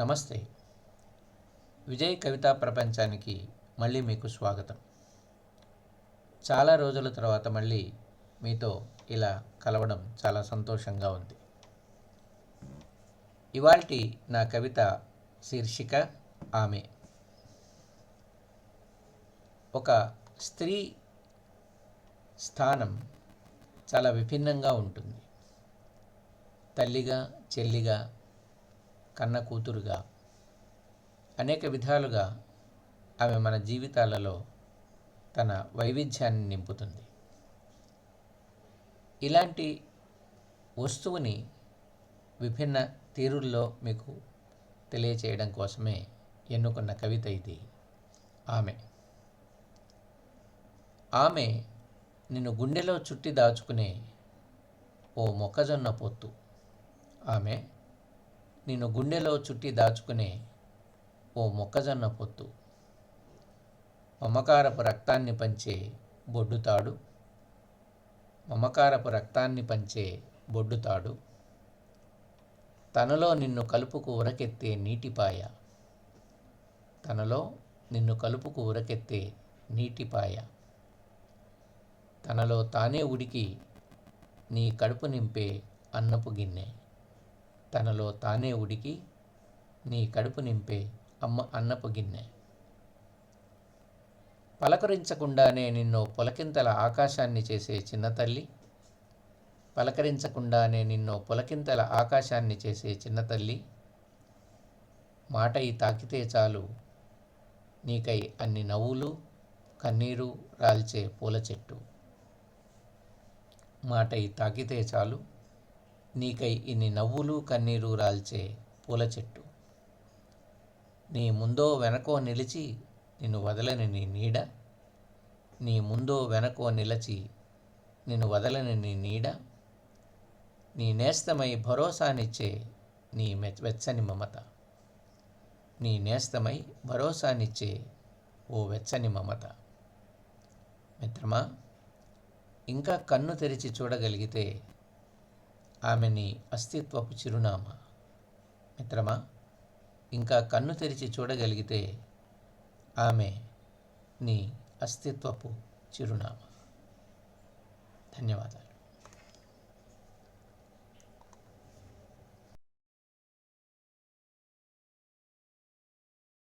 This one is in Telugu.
నమస్తే. విజయ్ కవితా ప్రపంచానికి మళ్ళీ మీకు స్వాగతం. చాలా రోజుల తర్వాత మళ్ళీ మీతో ఇలా కలవడం చాలా సంతోషంగా ఉంది. ఇవాల్టి నా కవిత శీర్షిక ఆమె. ఒక స్త్రీ స్థానం చాలా విభిన్నంగా ఉంటుంది. తల్లిగా చెల్లిగా కన్న కూతురుగా అనేక విధాలుగా ఆమె మన జీవితాలలో తన వైవిధ్యాన్ని నింపుతుంది. ఇలాంటి వస్తువుని విభిన్న తీరుల్లో మీకు తెలియచేయడం కోసమే ఎన్నుకున్న కవిత ఇది ఆమె. ఆమె నిన్ను గుండెలో చుట్టి దాచుకునే ఓ మొక్కజొన్న పొత్తు ఆమె. నిన్ను గుండెలో చుట్టి దాచుకునే ఓ మొక్కజొన్న పొత్తు. మమకారపు రక్తాన్ని పంచే బొడ్డుతాడు మమకారపు రక్తాన్ని పంచే బొడ్డుతాడు తనలో నిన్ను కలుపుకు ఉరకెత్తే నీటిపాయ. తనలో నిన్ను కలుపుకు ఉరకెత్తే నీటిపాయ. తనలో తానే ఉడికి నీ కడుపు నింపే అన్నపు గిన్నె. తనలో తానే ఉడికి నీ కడుపు నింపే అమ్మ అన్నపు గిన్నె. పలకరించకుండానే నిన్ను పులకింతల ఆకాశాన్ని చేసే చిన్న తల్లి పలకరించకుండానే నిన్ను పులకింతల ఆకాశాన్ని చేసే చిన్న తల్లి మాటయి తాకితే చాలు నీకై అన్ని నవ్వులు కన్నీరు రాల్చే పూల చెట్టు. మాటయి తాకితే చాలు నీకై ఇన్ని నవ్వులు కన్నీరు రాల్చే పూల చెట్టు. నీ ముందో వెనకో నిలిచి నిన్ను వదలని నీ నీడ. నీ ముందో వెనకో నిలచి నిన్ను వదలని నీ నీడ. నీ నేస్తమై భరోసానిచ్చే నీ మె వెచ్చని మమత. నీ నేస్తమై భరోసానిచ్చే ఓ వెచ్చని మమత. మిత్రమా ఇంకా కన్ను తెరిచి చూడగలిగితే ఆమె నీ అస్తిత్వపు చిరునామా. మిత్రమా ఇంకా కన్ను తెరిచి చూడగలిగితే ఆమె నీ అస్తిత్వపు చిరునామా. ధన్యవాదాలు.